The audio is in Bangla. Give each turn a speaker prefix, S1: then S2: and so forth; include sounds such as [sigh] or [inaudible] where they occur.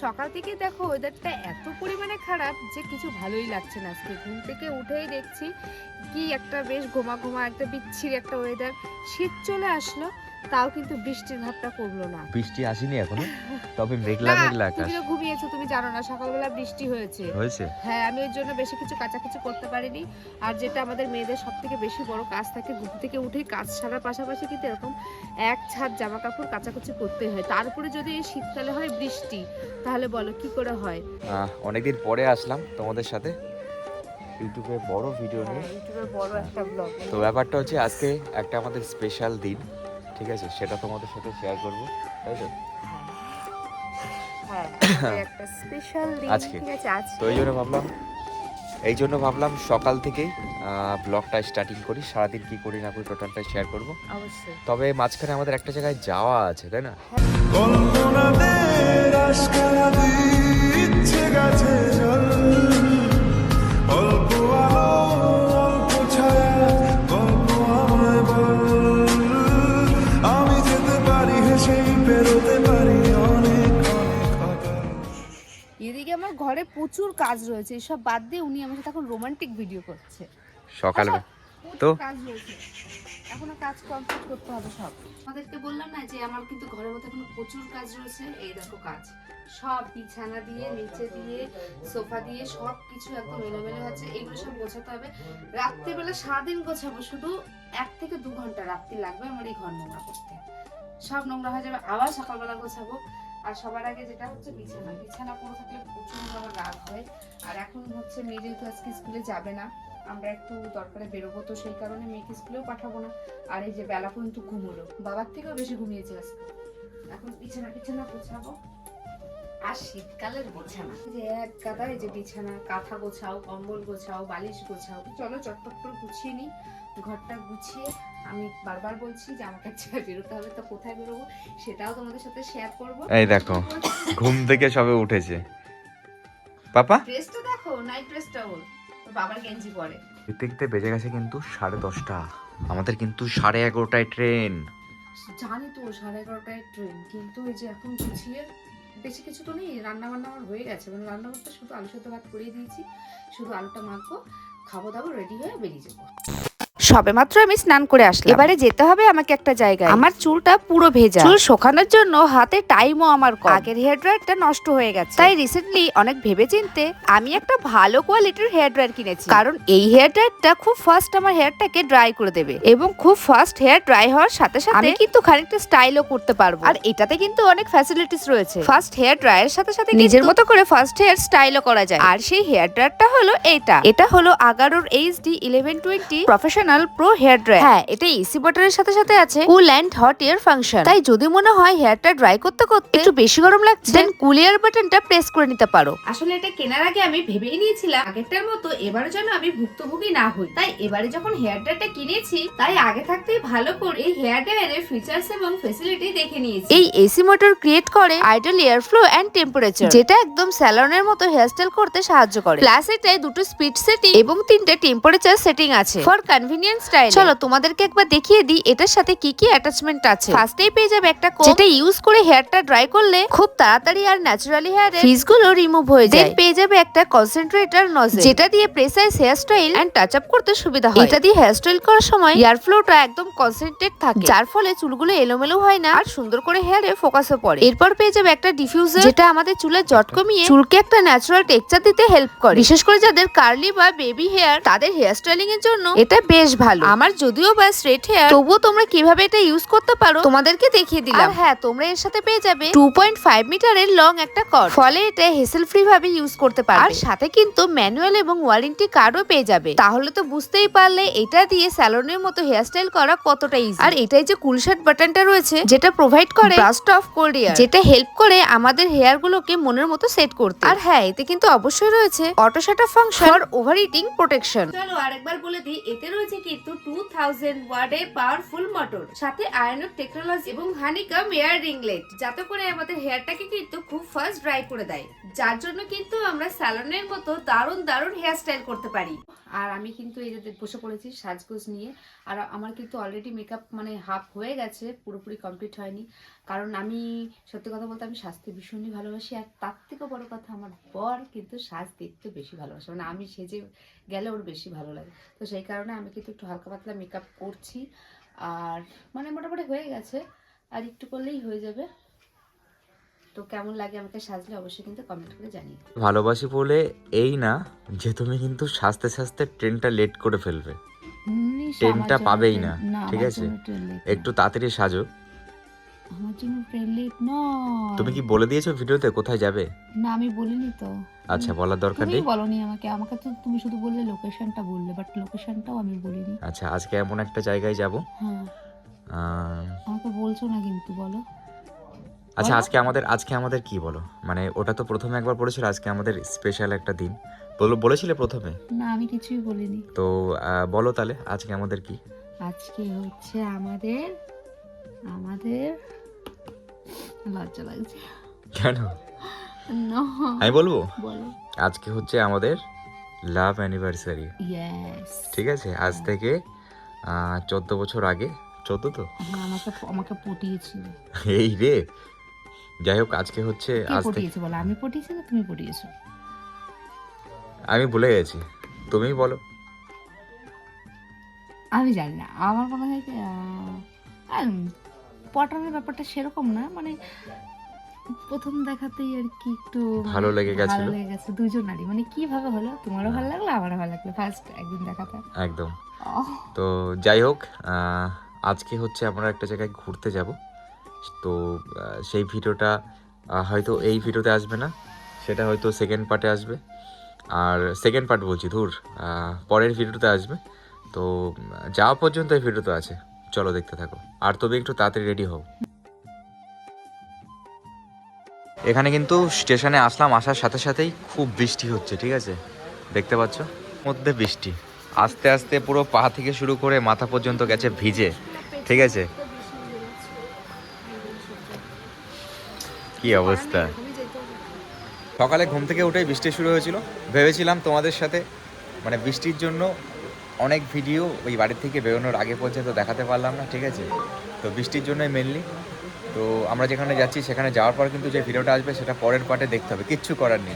S1: সকাল থেকে দেখো ওয়েদারটা এত পরিমাণে খারাপ যে কিছু ভালোই লাগছে না। আজকে ঘুম থেকে উঠেই দেখছি কি একটা বেশ ঘোমা ঘোমা একটা বিচ্ছির একটা ওয়েদার শীত চলে আসলো তাও কিন্তু বৃষ্টির ভাবটা করল না।
S2: বৃষ্টি আসেনি এখনও? [laughs] তবে মেঘলা মেঘলা আকাশ।
S1: তুমি ঘুমিয়েছো তুমি জানো না সকালবেলা বৃষ্টি হয়েছে।
S2: হয়েছে?
S1: হ্যাঁ আমি ওই জন্য বেশি কিছু কাচাকুচি করতে পারিনি। আর যেটা আমাদের মেয়েদের সব থেকে বেশি বড় কাজ থাকে ঘুম থেকে উঠে কাজ সারার পাশাপাশি কিন্তু এরকম এক ছাদ জামা কাপড় কাচাকুচি করতে হয়। তারপরে যদি এই শীতকালে হয় বৃষ্টি তাহলে বলো কি করে হয়?
S2: অনেকদিন পরে আসলাম তোমাদের সাথে। ইউটিউবে বড় ভিডিও নিয়ে।
S1: ইউটিউবের বড় একটা ব্লগ
S2: তো ব্যাপারটা হচ্ছে আজকে একটা আমাদের স্পেশাল দিন। ঠিক আছে সেটা তোমাদের সাথে শেয়ার করব। তাই তো?
S1: হ্যাঁ স্পেশাল দিন
S2: আজকে। তো এই জন্য ভাবলাম এই জন্য ভাবলাম সকাল থেকেই ব্লগটা স্টার্টিং করি সারাদিন কি করি না করি টোটালটা শেয়ার করব।
S1: অবশ্যই।
S2: তবে মাঝখানে আমাদের একটা জায়গায় যাওয়া আছে তাই না?
S3: কল্পনাতে
S1: আমার ঘরে প্রচুর কাজ রয়েছে এসব বাদ দিয়ে উনি আমার সাথে এখন রোমান্টিক ভিডিও করছে।
S2: সকাল
S1: আচ্ছা,
S2: তো?
S1: কাজ রয়েছে। এখনও কাজ কমপ্লিট করতে হবে সব। আমাদেরকে বললাম না যে আমার কিন্তু ঘরের মধ্যে এখনও প্রচুর কাজ রয়েছে এই দেখো কাজ। সব বিছানা দিয়ে নিচে দিয়ে সোফা দিয়ে সব কিছু একদম এলোমেলো আছে এগুলো সব গোছাতে হবে। রাত্রিবেলা সারাদিন গোছাবো শুধু এক থেকে দু ঘণ্টা রাত্রি লাগবে আমার এই ঘর নোংরা করতে। সব নোংরা হয়ে যাবে আবার সকালবেলা গোছাবো। আর সবার আগে যেটা হচ্ছে বিছানা। বিছানা পড়ে থাকলে প্রচুর রাগ হয়। আর এখন হচ্ছে মেয়ে যেহেতু আজকে স্কুলে যাবে না, আমরা একটু দরকারে বেরোবো, তো সেই কারণে মেয়েকে স্কুলেও পাঠাবো না। আর এই যে বেলা পর্যন্ত ঘুমোলো, বাবার থেকেও বেশি ঘুমিয়েছে আজকে। এখন বিছানা বিছানা গোছাবো। আর শীতকালের এই যে এক গাদা এই যে বিছানা কাঁথা গোছাও কম্বল গোছাও বালিশ গোছাও। চলো চটপট করে গুছিয়ে নিই ঘরটা গুছিয়ে আমি বারবার বলছি যে আমাকে এক বেরোতে হবে তো কোথায় বেরোবো সেটাও তোমাদের সাথে শেয়ার করব।
S2: এই দেখো ঘুম থেকে সবে উঠেছে। পাপা?
S1: ড্রেসটা দেখো নাইট ড্রেসটা ওর। বাবার গেঞ্জি পরে।
S2: দেখতে দেখতে বেজে গেছে কিন্তু সাড়ে দশটা। আমাদের কিন্তু সাড়ে এগারোটায় ট্রেন
S1: জানি তো সাড়ে এগারোটায় ট্রেন কিন্তু এই যে এখন গুছিয়ে বেশি কিছু তো নেই রান্না বান্না আমার হয়ে গেছে। মানে রান্না করতে শুধু আলু সেদ্ধ ভাত করিয়ে দিয়েছি, শুধু আলুটা মাখবো, খাব দাবো রেডি হয়ে বেরিয়ে যাব। সবে মাত্র আমি স্নান করে আসলাম। এবারে যেতে হবে আমাকে একটা জায়গায়। আমার চুলটা পুরো ভেজা। চুল শোকানোর জন্য হাতে টাইমও আমার কম। আগের হেয়ার ড্রায়ারটা নষ্ট হয়ে গেছে। তাই রিসেন্টলি অনেক ভেবে চিনতে আমি একটা ভালো কোয়ালিটির হেয়ার ড্রায়ার কিনেছি। কারণ এই হেয়ার ড্রায়ারটা খুব ফাস্ট আমার হেয়ারটাকে ড্রাই করে দেবে। এবং খুব ফাস্ট হেয়ার ড্রাই হওয়ার সাথে সাথে আমি কিন্তু খানিকটা স্টাইলও করতে পারব। আর এটাতে কিন্তু অনেক ফ্যাসিলিটিস রয়েছে। ফার্স্ট হেয়ার ড্রায়ার সাথে সাথে নিজের মতো করে ফার্স্ট হেয়ার স্টাইলও করা যায়। আর সেই হেয়ার ড্রায়ারটা হলো এটা। এটা হলো আগারোর HD eleven twenty professional pro hair dryer হ্যাঁ এটা এসি বাটনের সাথে সাথে আছে। Cool and hot air function তাই যদি মনে হয় হেয়ারটা ড্রাই করতে করতে একটু বেশি গরম লাগছে। দেন কুল এয়ার বাটনটা প্রেস করে নিতে পারো। আসলে এটা কেনার আগে আমি ভেবেই নিয়েছিলাম আগেরটার মতো এবারে যেন আমি ভুক্তভোগী না হই। তাই এবারে যখন হেয়ার ড্রায়ারটা কিনেছি তাই আগে থাকতেই ভালো করে হেয়ার ড্রায়ারের ফিচার্স এবং ফেসিলিটি দেখে নিয়েছি। এই এসি মোটর ক্রিয়েট করে ideal air flow and temperature যেটা একদম স্যালনের মতো হেয়ারস্টাইল করতে সাহায্য করে। প্লাস এটায় দুটো স্পিড সেটিং এবং তিনটে টেম্পারেচার সেটিং আছে। ফর কনভিনিয়েন্স স্টাইল চলো তোমাদেরকে একবার দেখিয়ে দিই এটার সাথে কি কি অ্যাটাচমেন্ট আছে। ফার্স্টেই পেয়ে যাবে একটা কোপ যেটা ইউজ করে হেয়ারটা ড্রাই করলে খুব তাড়াতাড়ি আর ন্যাচারালি হেয়ারের ফ্রিজগুলো রিমুভ হয়ে যায়। পেয়ে যাবে একটা কনসেন্ট্রেটর নজেল যেটা দিয়ে precise hair style and touch up করতে সুবিধা হয়। এটা দিয়ে হেয়ার স্টাইল করার সময় হেয়ার ফ্লোটা একদম কনসেন্ট্রেট থাকে। যার ফলে চুলগুলো এলোমেলো হয় না আর সুন্দর করে হেয়ারে ফোকাসও পড়ে। এরপর পেয়ে যাবে একটা ডিফিউজার যেটা আমাদের চুলের জট কমিয়ে চুলকে একটা ন্যাচারাল টেক্সচার দিতে হেল্প করে। বিশেষ করে যাদের কার্লি বা বেবি হেয়ার তাদের হেয়ার স্টাইলিং এর জন্য এটা বেশ ভালো। আমার যদিও বা স্ট্রেট হেয়ার তবুও তোমরা কীভাবে এটা ইউজ করতে পারো তোমাদেরকে দেখিয়ে দিলাম। আর হ্যাঁ তোমরা এর সাথে পেয়ে যাবে টু পয়েন্ট ফাইভ মিটারের লং একটা কর্ড ফলে এটা হেসেল ফ্রি ভাবে ইউজ করতে পারবে। আর সাথে কিন্তু ম্যানুয়াল এবং ওয়ারেন্টি কার্ডও পেয়ে যাবে। তাহলে তো বুঝতেই পারলে এটা দিয়ে স্যালনের মতো হেয়ারস্টাইল করা কতটা ইজি আর এটাই যে কুল শার্ট বাটনটা রয়েছে যেটা প্রোভাইড করে ব্রাস্ট অফ কোল্ড এয়ার যেটা হেল্প করে আমাদের হেয়ার গুলোকে মনের মতো সেট করতে। আর হ্যাঁ এতে কিন্তু অবশ্যই রয়েছে auto shutter function for overheating protection চলো আরেকবার বলে দিই এতে রয়েছে কিন্তু টু থাউজেন্ড ওয়ার্ডের পাওয়ারফুল মোটর সাথে আয়নক টেকনোলজি এবং হানিকাম এয়ার রিংলেট। যাতে করে আমাদের হেয়ারটাকে কিন্তু খুব ফাস্ট ড্রাই করে দেয়। যার জন্য কিন্তু আমরা স্যালনের মতো দারুণ দারুণ হেয়ার স্টাইল করতে পারি। আর আমি কিন্তু এই যে বসে পড়েছি সাজগোজ নিয়ে, আর আমার কিন্তু অলরেডি মেকআপ মানে হাফ হয়ে গেছে, পুরোপুরি কমপ্লিট হয়নি। কারণ আমি, সত্যি কথা বলতে আমি সাজতে ভীষণই ভালোবাসি, আর তার থেকেও বড় কথা আমার বর কিন্তু সাজ দেখতে বেশি ভালোবাসে। মানে আমি সেজে গেলে ওর বেশি ভালো লাগে। তো সেই কারণে আমি কিন্তু একটু হালকা পাতলা মেকআপ করছি। আর মানে মোটামুটি হয়ে গেছে। আর একটু করলেই হয়ে যাবে। তো কেমন লাগে আমাকে সাজলে অবশ্যই কিন্তু কমেন্ট করে জানিয়ে
S2: ভালোবাসি বলে এই না যে তুমি কিন্তু সাজতে সাজতে ট্রেনটা লেট করে ফেলবে। ট্রেনটা পাবেই না ঠিক আছে? একটু তাড়াতাড়ি সাজো।
S1: আমার জন্য ট্রেন লেট নয়
S2: তুমি কি বলে দিয়েছ ভিডিওতে কোথায় যাবে?
S1: না আমি বলিনি তো।
S2: আচ্ছা বলার দরকার নেই।
S1: বলনি আমাকে। আমাকে তো তুমি শুধু বললে লোকেশনটা বললে বাট লোকেশনটাও আমি বলিনি।
S2: আচ্ছা আজকে এমন একটা জায়গায় যাব?
S1: হ্যাঁ। আমাকে বলছো না কিন্তু বলো।
S2: আচ্ছা আজকে আমাদের আজকে আমাদের কি বলো? মানে ওটা তো প্রথমে একবার পড়েছিল আজকে আমাদের স্পেশাল একটা দিন। বলো বলেছিলে প্রথমে?
S1: না আমি কিছুই বলিনি।
S2: তো বলো তাহলে আজকে আমাদের কি?
S1: আজকে হচ্ছে আমাদের আমাদের লজ্জা লাগছে।
S2: কেন? আমি বলব?
S1: বলো।
S2: আজকে হচ্ছে আমাদের লাভ অ্যানিভার্সারি ঠিক আছে? আজ থেকে চোদ্দ বছর আগে। চোদ্দ তো?
S1: আমাকে আমাকে পটিয়েছিল
S2: এই রে। যাই হোক আজকে হচ্ছে আজ থেকে
S1: পটিয়েছে বলো? আমি পটিয়েছি না তুমি পটিয়েছো?
S2: আমি ভুলে গেছি। তুমিই বলো।
S1: আমি জানি না। আমার মনে হয় পটানোর ব্যাপারটা সেরকম না মানে প্রথম দেখাতেই আর কি একটু মানে
S2: ভালো লেগে গেছিল?
S1: ভালো লেগে গেছে দুজনারই মানে কীভাবে হলো? তোমারও ভালো লাগল আমারও ভালো লাগল ফার্স্ট একদিন দেখাতে।
S2: একদম। তো যাই হোক আজকে হচ্ছে আমরা একটা জায়গায় ঘুরতে যাব। তো সেই ভিডিওটা হয়তো এই ভিডিওতে আসবে না সেটা হয়তো সেকেন্ড পার্টে আসবে। আর সেকেন্ড পার্ট বলছি ধুর পরের ভিডিওতে আসবে। তো যাওয়া পর্যন্ত এই ভিডিওতে আছে। চলো দেখতে থাকো। আর তবে একটু তাড়াতাড়ি রেডি হও। এখানে কিন্তু স্টেশনে আসলাম, আসার সাথে সাথেই খুব বৃষ্টি হচ্ছে, ঠিক আছে? দেখতে পাচ্ছ? মধ্যে বৃষ্টি। আস্তে আস্তে পুরো পা থেকে শুরু করে মাথা পর্যন্ত গেছে ভিজে, ঠিক আছে? কি অবস্থা? সকালে ঘুম থেকে উঠেই বৃষ্টি শুরু হয়েছিল। ভেবেছিলাম তোমাদের সাথে মানে বৃষ্টির জন্য অনেক ভিডিও ওই বাড়ির থেকে বেরোনোর আগে পর্যন্ত দেখাতে পারলাম না, ঠিক আছে? তো বৃষ্টির জন্যই মেনলি তো আমরা যেখানে যাচ্ছি, সেখানে যাওয়ার পর কিন্তু যে ভিডিওটা আসবে, সেটা পরের পার্টে দেখতে হবে। কিচ্ছু করার নেই।